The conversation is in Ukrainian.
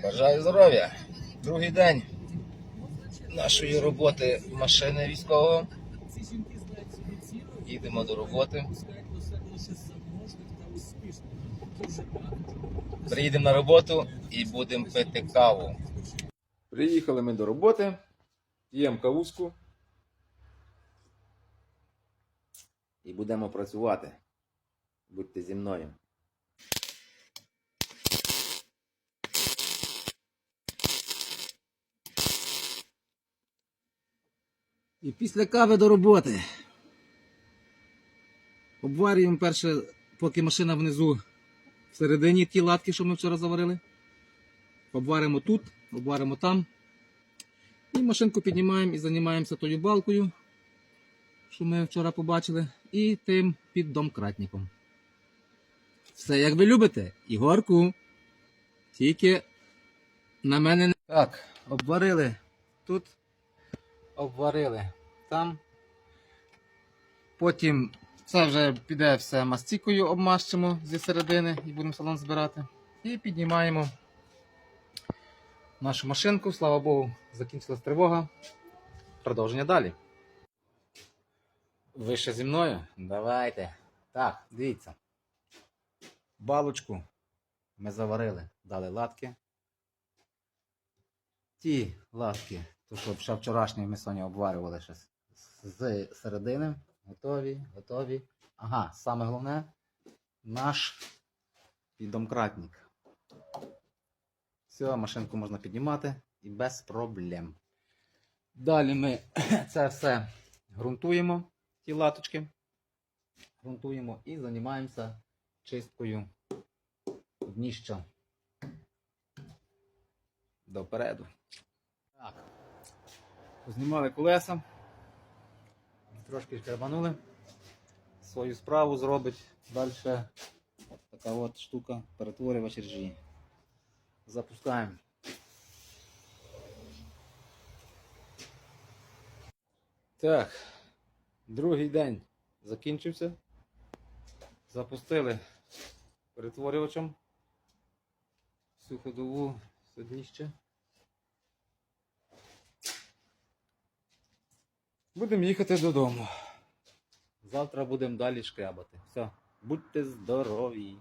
Бажаю здоров'я. Другий день нашої роботи машини військового. Їдемо до роботи. Приїдемо на роботу і будемо пити каву. Приїхали ми до роботи, п'ємо кавузку і будемо працювати. Будьте зі мною. І після кави до роботи. Обварюємо перше, поки машина внизу всередині ті латки, що ми вчора заварили. Обваримо тут, обваримо там. І машинку піднімаємо і займаємося тою балкою, що ми вчора побачили, і тим піддомкратником. Все як ви любите, Ігорку. Тільки на мене не. Так, обварили тут обварили там. Потім це вже піде все мастикою, обмащимо зі середини і будемо салон збирати. І піднімаємо нашу машинку. Слава Богу, закінчилась тривога. Продовження далі. Ви ще зі мною? Давайте. Так, дивіться. Балочку ми заварили, дали латки. Ті латки, то що ще вчорашні ми сьогодні обварювали ще з- середини. Готові, готові. Ага, саме головне наш піддомкратник. Все, машинку можна піднімати і без проблем. Далі ми це все ґрунтуємо, ті латочки. Грунтуємо і займаємося чисткою дніща допереду. Знімали колеса. Трошки шкарбанули. Свою справу зробить. Далі така от штука перетворювач ржі. Запускаємо. Так. Другий день закінчився. Запустили перетворювачем всю ходову сидніще. Будемо їхати додому. Завтра будемо далі шкрябати. Все, будьте здорові!